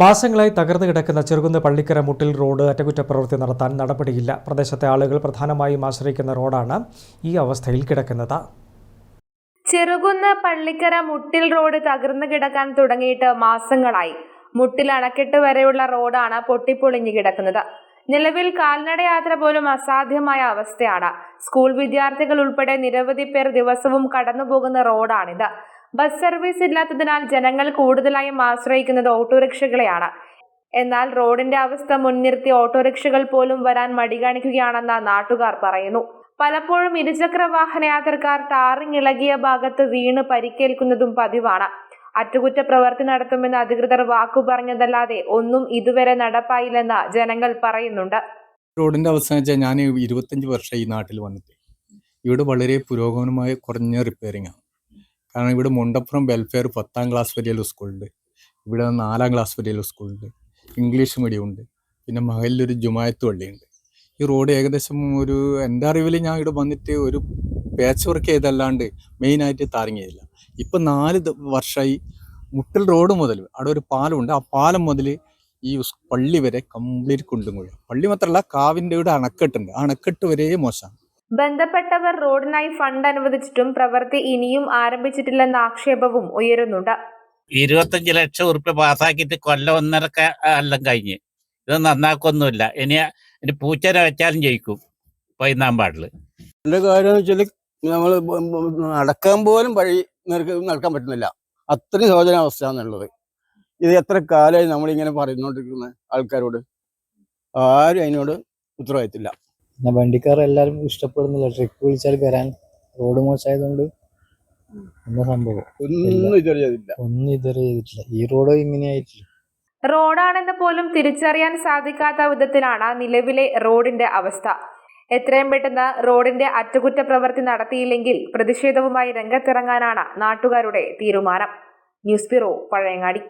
മാസങ്ങളായി തകർന്നു കിടക്കുന്ന ചെറുകുന്ന് പള്ളിക്കര മുട്ടിൽ റോഡ് അറ്റകുറ്റപ്രവൃത്തി നടത്താൻ നടപടിയില്ല. പ്രദേശത്തെ ആളുകൾ പ്രധാനമായും ആശ്രയിക്കുന്ന റോഡാണ് ഈ അവസ്ഥയിൽ കിടക്കുന്നത്. ചെറുകുന്ന് പള്ളിക്കര മുട്ടിൽ റോഡ് തകർന്നു കിടക്കാൻ തുടങ്ങിയിട്ട് മാസങ്ങളായി. മുട്ടിൽ അണക്കെട്ട് വരെയുള്ള റോഡാണ് പൊട്ടിപ്പൊളിഞ്ഞു കിടക്കുന്നത്. നിലവിൽ കാൽനടയാത്ര പോലും അസാധ്യമായ അവസ്ഥയാണ്. സ്കൂൾ വിദ്യാർത്ഥികൾ ഉൾപ്പെടെ നിരവധി പേർ ദിവസവും കടന്നുപോകുന്ന റോഡാണിത്. ബസ് സർവീസ് ഇല്ലാത്തതിനാൽ ജനങ്ങൾ കൂടുതലായും ആശ്രയിക്കുന്നത് ഓട്ടോറിക്ഷകളെയാണ്. എന്നാൽ റോഡിന്റെ അവസ്ഥ മുൻനിർത്തി ഓട്ടോറിക്ഷകൾ പോലും വരാൻ മടി കാണിക്കുകയാണെന്ന് നാട്ടുകാർ പറയുന്നു. പലപ്പോഴും ഇരുചക്ര വാഹന യാത്രക്കാർ ടാറിങ് ഇളകിയ ഭാഗത്ത് വീണ് പരിക്കേൽക്കുന്നതും പതിവാണ്. അറ്റകുറ്റപ്രവൃത്തി നടത്തുമെന്ന് അധികൃതർ വാക്കു പറഞ്ഞതല്ലാതെ ഒന്നും ഇതുവരെ നടപ്പായില്ലെന്ന് ജനങ്ങൾ പറയുന്നുണ്ട്. റോഡിന്റെ അവസ്ഥ ഞാൻ ഇരുപത്തഞ്ച് വർഷം ഈ നാട്ടിൽ വന്നിട്ട്. ഇവിടെ വളരെ പുരോഗമനമായ കുറഞ്ഞ റിപ്പയറിംഗ് ആണ്. കാരണം ഇവിടെ മുണ്ടപ്പുറം വെൽഫെയർ പത്താം ക്ലാസ് വരെയുള്ള സ്കൂളുണ്ട് ഇവിടെ നാലാം ക്ലാസ് വരെയുള്ള സ്കൂളുണ്ട് ഇംഗ്ലീഷ് മീഡിയം ഉണ്ട്. പിന്നെ മഹലിലൊരു ജുമായത്ത് പള്ളിയുണ്ട് ഈ റോഡ് ഏകദേശം ഒരു എന്റെ അറിവിൽ ഞാൻ ഇവിടെ വന്നിട്ട് ഒരു പേച്ച് വർക്ക് ചെയ്തല്ലാണ്ട് മെയിനായിട്ട് താരങ്ങിയില്ല ഇപ്പം നാല് വർഷമായി മുട്ടൽ റോഡ് മുതൽ അവിടെ ഒരു പാലമുണ്ട് ആ പാലം മുതൽ ഈ പള്ളി വരെ കംപ്ലീറ്റ് കുണ്ടും പള്ളി മാത്രമല്ല കാവിന്റെ ഇവിടെ അണക്കെട്ടുണ്ട്. ആ അണക്കെട്ട് വരെ മോശമാണ്. ബന്ധപ്പെട്ടവർ റോഡിനായി ഫണ്ട് അനുവദിച്ചിട്ടും പ്രവൃത്തി ഇനിയും ആരംഭിച്ചിട്ടില്ലെന്ന ആക്ഷേപവും ഉയരുന്നുണ്ട്. ഇരുപത്തഞ്ച് ലക്ഷം ഉറുപ്പ്യ പാസാക്കിയിട്ട് കൊല്ലം ഒന്നര എല്ലാം കഴിഞ്ഞ്. ഇത് നന്നാക്കൊന്നുമില്ല. ഇനി ഇനി പൂച്ചനെ വെച്ചാലും ജയിക്കും പതിനാം പാടിൽ എന്റെ കാര്യം വെച്ചാൽ നമ്മൾ നടക്കാൻ പോലും വഴി നടക്കാൻ പറ്റുന്നില്ല. അത്രയും ശോചനാവസ്ഥ എന്നുള്ളത് ഇത് എത്ര കാലമായി നമ്മളിങ്ങനെ പറഞ്ഞുകൊണ്ടിരിക്കുന്ന ആൾക്കാരോട്? ആരും അതിനോട് ഉത്തരവാദിത്തില്ല പിന്നെ വണ്ടിക്കാർ എല്ലാവരും ഇഷ്ടപ്പെടുന്നില്ല. ട്രിപ്പ് വിളിച്ചാൽ വരാൻ. റോഡ് മോശമായതുകൊണ്ട് എന്താ സംഭവം? ഒന്നും ഇതുവരെ ചെയ്തില്ല ഒന്നും ഇതുവരെ ചെയ്തിട്ടില്ല. ഈ റോഡ് ഇങ്ങനെയായിട്ടില്ല. റോഡാണെന്ന് പോലും തിരിച്ചറിയാൻ സാധിക്കാത്ത വിധത്തിലാണ് നിലവിലെ റോഡിന്റെ അവസ്ഥ. എത്രയും പെട്ടെന്ന് റോഡിന്റെ അറ്റകുറ്റപ്രവൃത്തി നടത്തിയില്ലെങ്കിൽ പ്രതിഷേധവുമായി രംഗത്തിറങ്ങാനാണ് നാട്ടുകാരുടെ തീരുമാനം. News bureau Pazhayangadi.